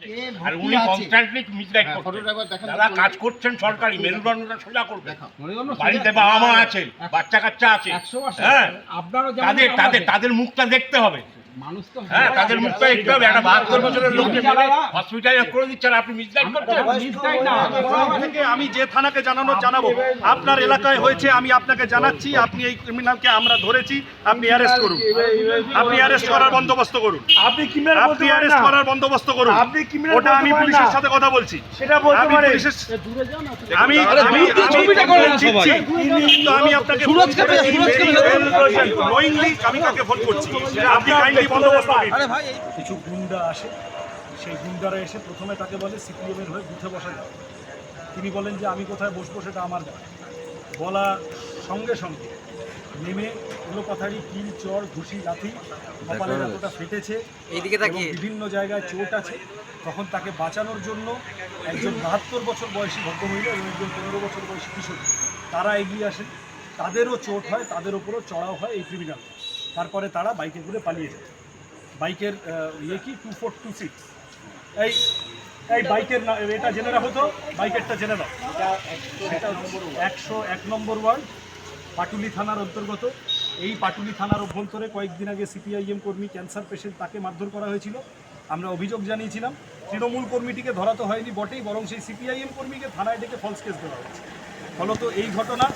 কে আর উনি আছে? Constantly misguide হ্যাঁ, করছেন। কাজ করছেন সরকারি মেরুদণ্ডটা সোজা করবেন বাড়িতে বাবা মা আছে বাচ্চা কাচ্চা আছে হ্যাঁ তাদের তাদের আছে। তাদের মুখটা দেখতে হবে মানুষ তো হ্যাঁ তাদের মুখটা হবে। একটা বাহাত্তর বছরের লোককে হসপিটালে করে দিচ্ছেন আপনি মিসগাইড করছেন? থেকে আমি যে থানাকে জানানো জানাব আপনার এলাকায় হয়েছে আমি আপনাকে জানাচ্ছি আপনি এই ক্রিমিনালকে আমরা ধরেছি আপনি অ্যারেস্ট করুন। আপনি অ্যারেস্ট করার বন্দোবস্ত করুন। আপনি আপনি অ্যারেস্ট করার বন্দোবস্ত করুন। আপনি criminal ওটা আমি পুলিশের সাথে কথা বলছি। সেটা বলতে আমি দূরে যাও আমি ছবিটা। কিন্তু আপনাকে সুরজ কে নোয়িংলি আমি কাকে ফোন করছি। আপনি কাইন্ডলি বন্দোবস্ত আরে ভাই কিছু গুন্ডা আসে সেই গুন্ডারা এসে প্রথমে তাকে বলে সিপিএমের হয়ে বুথে বসা যাবে তিনি বলেন যে আমি কোথায় বসবো সেটা আমার ব্যাপার বলা সঙ্গে সঙ্গে নেমে এলো কথারই কিল চর ঘুষি লাথি কপালের এতটা ফেটেছে এইদিকে বিভিন্ন জায়গায় চোট আছে। তখন তাকে বাঁচানোর জন্য একজন বাহাত্তর বছর বয়সী ভদ্রমহিলা এবং একজন পনেরো বছর বয়সী কিশোরী তারা এগিয়ে আসেন। তাদেরও চোট হয়, তাদের ওপরও চড়াও হয় এই ক্রিমিনাল তারপরে তারা বাইকে করে পালিয়ে যায়। বাইকের ইয়ে কি? টু ফোর টু সিক্স এই এই বাইকের এটা জেনে রাখো তো, বাইকেরটা জেনে দাও। একশো এক নম্বর ওয়ার্ড, পাটুলি থানার অন্তর্গত। এই পাটুলি থানার অভ্যন্তরে কয়েকদিন আগে সিপিআইএম কর্মী ক্যান্সার পেশেন্ট তাকে মারধর করা হয়েছিল। আমরা অভিযোগ জানিয়েছিলাম, তৃণমূল কর্মীটিকে ধরা তো হয়নি বটেই, বরং সেই সিপিআইএম কর্মীকে থানায় ডেকে ফলস কেস দেওয়া হয়েছে। ফলত এই ঘটনা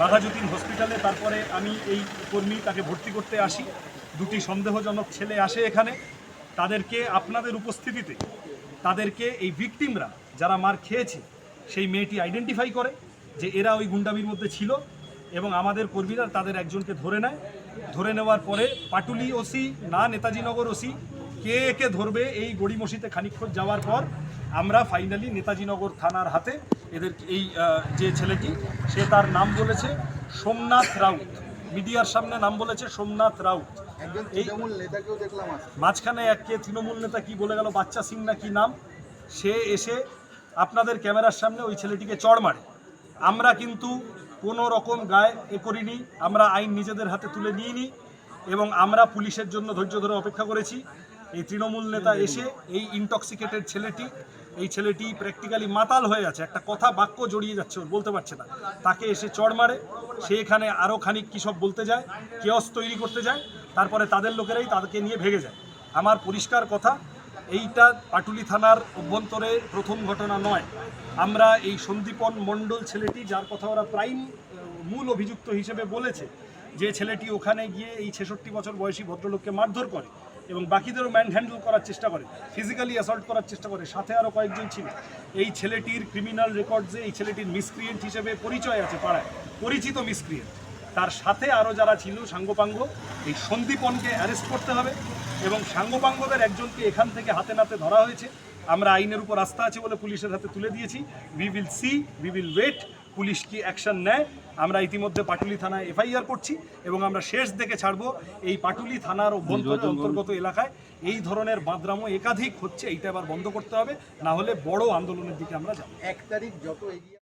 বাঘাযতীন হসপিটালে, তারপরে আমি এই কর্মী তাকে ভর্তি করতে আসি। দুটি সন্দেহজনক ছেলে আসে এখানে। তাদেরকে আপনাদের উপস্থিতিতে, তাদেরকে এই ভিকটিমরা যারা মার খেয়েছে, সেই মেয়েটি আইডেন্টিফাই করে যে এরা ওই গুন্ডামির মধ্যে ছিল এবং আমাদের কর্মীরা তাদের একজনকে ধরে নেয়। ধরে নেওয়ার পরে পাটুলি ওসি, না নেতাজি নগর ওসি, কে কে ধরবে এই গড়িমসিতে খানিকক্ষণ যাওয়ার পর আমরা ফাইনালি নেতাজি নগর থানার হাতে এদের এই যে ছেলেটি সে তার নাম বলেছে সোমনাথ রাউত। মিডিয়ার সামনে নাম বলেছে সোমনাথ রাউত। এই মাঝখানে এককে তৃণমূল নেতা কি বলে গেল বাচ্চা সিং না কি নাম? সে এসে আপনাদের ক্যামেরার সামনে ওই ছেলেটিকে চড় মারে। আমরা কিন্তু কোনো রকম গায়ে এ করিনি আমরা আইন নিজেদের হাতে তুলে নিইনি এবং আমরা পুলিশের জন্য ধৈর্য ধরে অপেক্ষা করেছি। এই তৃণমূল নেতা এসে এই ইনটক্সিকেটেড ছেলেটি এই ছেলেটি প্র্যাকটিক্যালি মাতাল হয়ে আছে। একটা কথা বাক্য জড়িয়ে যাচ্ছে ওর বলতে পারছে না। তাকে এসে চড় মারে, সে এখানে আরও খানিক কী সব বলতে যায় কেয়স তৈরি করতে যায়, তারপরে তাদের লোকেরাই তাদেরকে নিয়ে ভেগে যায়। আমার পরিষ্কার কথা, এইটা পাটুলি থানার অভ্যন্তরে প্রথম ঘটনা নয়। আমরা এই সন্দীপন মণ্ডল ছেলেটি, যার কথা ওরা প্রাইম মূল অভিযুক্ত হিসেবে বলেছে যে ছেলেটি ওখানে গিয়ে এই ছেষট্টি বছর বয়সী ভদ্রলোককে মারধর করে এবং বাকিদেরও ম্যান হ্যান্ডেল করার চেষ্টা করে ফিজিক্যালি অ্যাসল্ট করার চেষ্টা করে, সাথে আরও কয়েকজন ছিল। এই ছেলেটির ক্রিমিনাল রেকর্ডসে এই ছেলেটির মিসক্রিয়েন্ট হিসেবে পরিচয় আছে পাড়ায়, পরিচিত মিসক্রিয়েন্ট তার সাথে আরও যারা ছিল, সাঙ্গপাঙ্গ, এই সন্দীপনকে অ্যারেস্ট করতে হবে এবং সাঙ্গপাঙ্গদের একজনকে এখান থেকে হাতে নাতে ধরা হয়েছে। আমরা আইনের উপর আস্থা আছে বলে পুলিশের হাতে তুলে দিয়েছি। We will see we will wait police কি অ্যাকশান নেয়? আমরা ইতিমধ্যে পাটুলি থানায় এফআইআর করছি এবং আমরা শেষ দেখে ছাড়বো এই পাটুলি থানার অভ্যন্তরের অন্তর্গত এলাকায়। এই ধরনের বাদরামো একাধিক হচ্ছে এইটা এবার বন্ধ করতে হবে। না হলে বড় আন্দোলনের দিকে আমরা যাব। এক তারিখ যত এগিয়ে